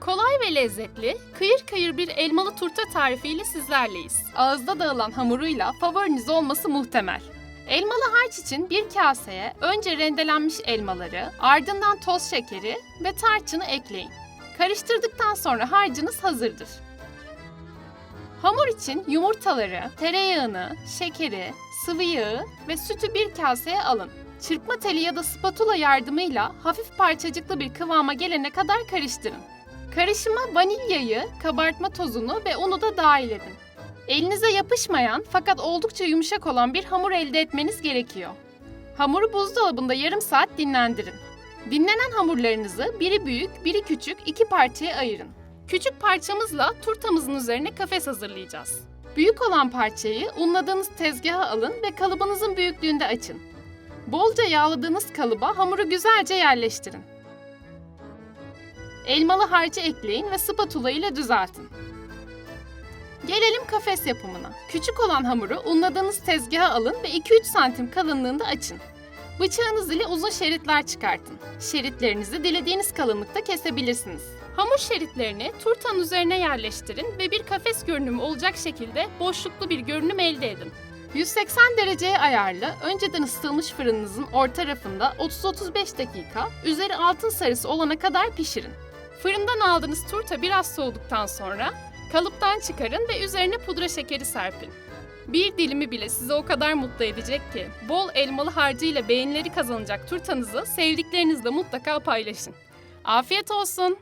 Kolay ve lezzetli, kıyır kıyır bir elmalı turta tarifiyle sizlerleyiz. Ağızda dağılan hamuruyla favoriniz olması muhtemel. Elmalı harç için bir kaseye önce rendelenmiş elmaları, ardından toz şekeri ve tarçını ekleyin. Karıştırdıktan sonra harcınız hazırdır. Hamur için yumurtaları, tereyağını, şekeri, sıvı yağı ve sütü bir kaseye alın. Çırpma teli ya da spatula yardımıyla hafif parçacıklı bir kıvama gelene kadar karıştırın. Karışıma vanilyayı, kabartma tozunu ve unu da dahil edin. Elinize yapışmayan fakat oldukça yumuşak olan bir hamur elde etmeniz gerekiyor. Hamuru buzdolabında yarım saat dinlendirin. Dinlenen hamurlarınızı biri büyük, biri küçük iki parçaya ayırın. Küçük parçamızla turtamızın üzerine kafes hazırlayacağız. Büyük olan parçayı unladığınız tezgaha alın ve kalıbınızın büyüklüğünde açın. Bolca yağladığınız kalıba hamuru güzelce yerleştirin. Elmalı harcı ekleyin ve spatula ile düzeltin. Gelelim kafes yapımına. Küçük olan hamuru unladığınız tezgaha alın ve 2-3 santim kalınlığında açın. Bıçağınız ile uzun şeritler çıkartın. Şeritlerinizi dilediğiniz kalınlıkta kesebilirsiniz. Hamur şeritlerini turtanın üzerine yerleştirin ve bir kafes görünümü olacak şekilde boşluklu bir görünüm elde edin. 180 dereceye ayarlı, önceden ısıtılmış fırınınızın orta rafında 30-35 dakika, üzeri altın sarısı olana kadar pişirin. Fırından aldığınız turta biraz soğuduktan sonra kalıptan çıkarın ve üzerine pudra şekeri serpin. Bir dilimi bile sizi o kadar mutlu edecek ki, bol elmalı harcıyla beğenileri kazanacak turtanızı sevdiklerinizle mutlaka paylaşın. Afiyet olsun.